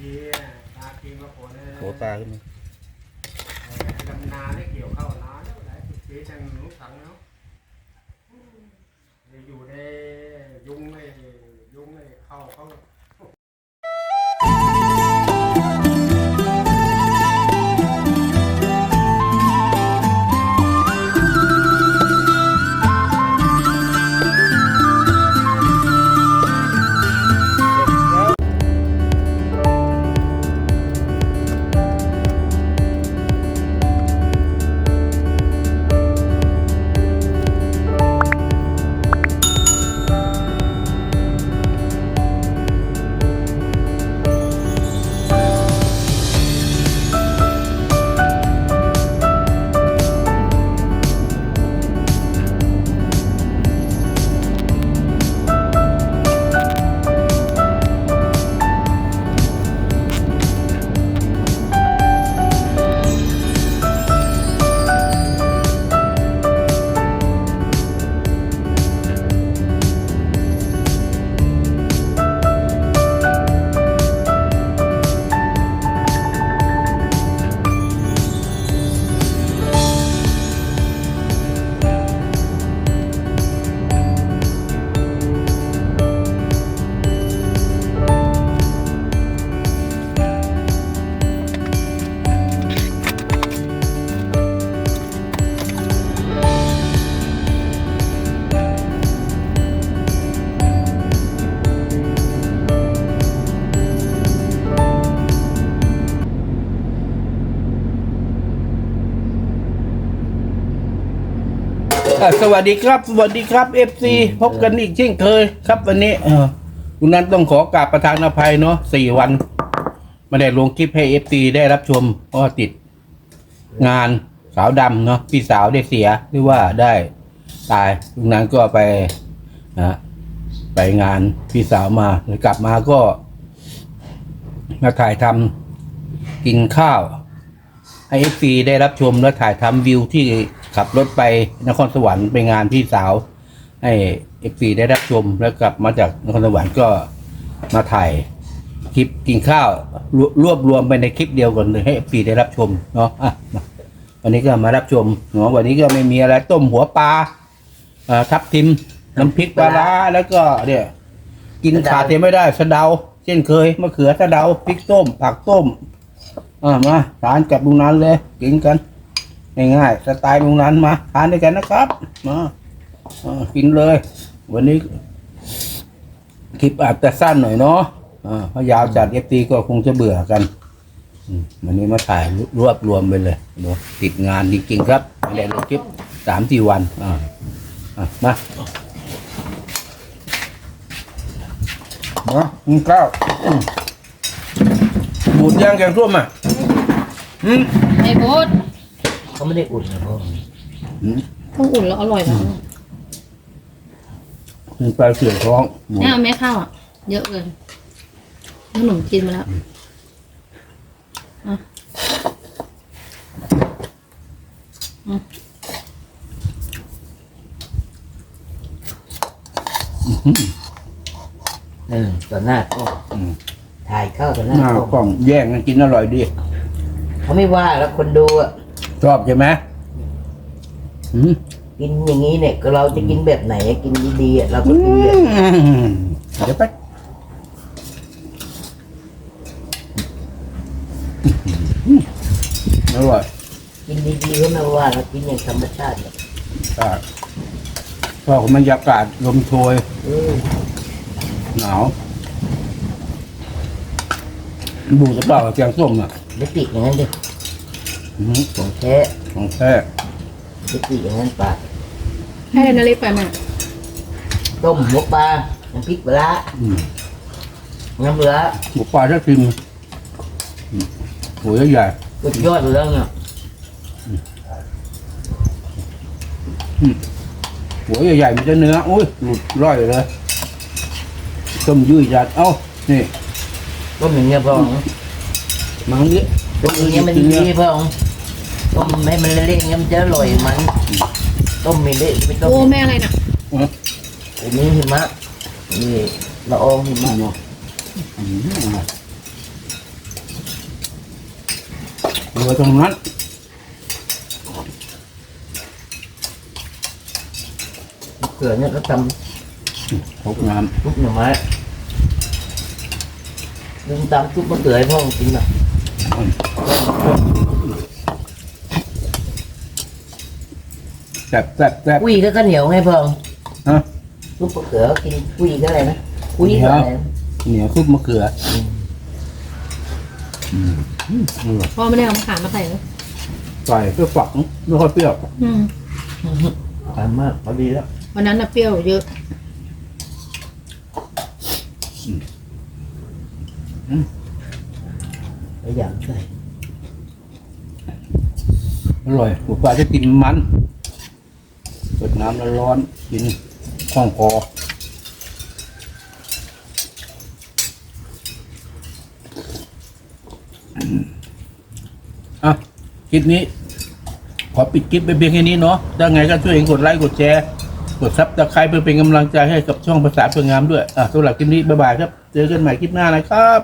ทีตาทีมาโผล่เนี่ยโผล่ตาขึ้นมาดำนาได้เกี่ยวเข้านานแล้วหลายสิบปีจังลูกถังเนาะอยู่ในยุงเลยยุงเลยเข้าเขา อะสวัสดีครับ สวัสดีครับเอฟซีพบกันอีกเช่นเคยครับวันนี้ เออคุณนั้นต้องขอกราบประธานอภัยเนาะสี่วันไม่ได้ลงคลิปให้เอฟซีได้รับชมเพราะว่าติด งานสาวดำเนาะพี่สาวได้เสียหรือว่าได้ตายลุงนั้นก็ไปนะไปงานพี่สาวมาแล้วกลับมาก็ มาถ่ายทำกินข้าวให้เอฟซีได้รับชมและถ่ายทำวิวที่ ขับรถไปนครสวรรค์ไปงานพี่สาว ให้เอฟซีได้รับชมแล้วกลับมาจากนครสวรรค์ก็มาถ่ายคลิปกินข้าวรวรวบรวมไปในคลิปเดียวกันเลยให้เอฟซีได้รับชมเนาะอะมาวันนี้ก็มารับชมเนาะวันนี้ก็ไม่มีอะไรต้มหัวปลาเอ่อทับทิมน้ำพริกปลาร้าแล้วก็เนี่ยกินขาดเทไม่ได้สะเดา เช่นเคยมะเขือสะเดาพริกต้มผักต้มอ่ามาทานกับลุงนันเลยกินกัน ง่ายๆสไตล์ลุงนันมาทานด้วยกันนะครับมาากินเลย วันนี้คลิปอาจจะสั้นหน่อยเนาะเพราะยาวจัดเอฟตีก็คงจะเบื่อกันวันนี้มาถ่ายรวบรวมไปเลยเนาะติดงานจริงๆครับไม่ได้ลงคลิปสามสี่วันอ่าอะมามากินข้าวบูดย่างแกงส้มอะอืมไอ้บ๊ท เขาไม่ได้อุ่นนะพ่ออืมต้องอุ่นแล้วอร่อยนะกินไปเสียท้องหมูเนี่ยไม่ข้าวอะ เยอะเกินขนมจีนมาแล้วอะอืมเออต่อหน้าก็อืมถ่ายเข้าต่อหหน้าน้าก็กล้องแย่งกันกินอร่อยดี เขาไม่ว่าแล้วคนดูอะ ชอบใช่ไหมอืมกินอย่างนี้เนี่ยก็เราจะกินแบบไหนกินดีๆอะเราก็กินแบบเดี๋ยวไปอร่อยกินดีๆก็ไม่ว่าเรากินอย่างธรรมชาติอะอะชอบบรรยากาศลมโชยเออหนาวบูดหรือเปล่าแกงส้มอะไม่ติดอย่างนั้นดิ อืมของแท้ของแท้ไม่ติดอย่างนั้นปากให้นาฬิกไปมาต้มหัวปลาน้ำพริกปลาร้าอืมน้ำปลาร้าหมูปลาถ้าชิมอืมหัวใหญ่สุดยอดเลยเนี่ยๆหัวใหญ่ๆมันจะเนื้ออุ้ยหลุดร่อยเลยต้มยืดจัดเอ้านี่ต้มอย่างเงี้ยพ่อมังนี้ต้มอย่างเงี้ยมันดีพ่อ ต้มให้มันเละๆอย่างเงี้ยมันจะอร่อยมัน ต้มไม่เละไม่ต้มโอ้แม่อะไรน่ะอันนี้หิมะนี่ละอองหิมะเนาะอืมเหลือตรงนั้นเกลือเนี่ยก็ทพกน้ำซุปหน่อไม้ลุงตำซุปมะเขือให้พ่อกินหน่อย แซ่บแซ่บแซ่บคุยก็ข้าวเหนียวให้พ่อฮะซุปมะเขือกินคุยก็อะไรนะคุยก็อะไรนะเหนียวซุปมะเขืออืมอืมอร่อยพ่อไม่ได้เอามะขามมาใส่เลยใส่เพื่อฝังไม่ค่อยเปรี้ยวอืมทานมากพอดีแล้ววันนั้นน่ะเปรี้ยวเยอะไม่อยากใส่อร่อยหัวปลาจะกินมัน เปิดน้ำร้อนๆกินคล่องคออะคลิปนี้ ขอปิดคลิปไปเพียงแค่นี้เนาะถ้าไงก็ช่วยกดไลค์กดแชร์ กดซับสไครป์เพื่อเป็นกำลังใจให้กับช่องภาษาเพื่องามด้วย อะสำหรับคลิปนี้ บ๊ายบายครับ เจอกันใหม่คลิปหน้านะครับ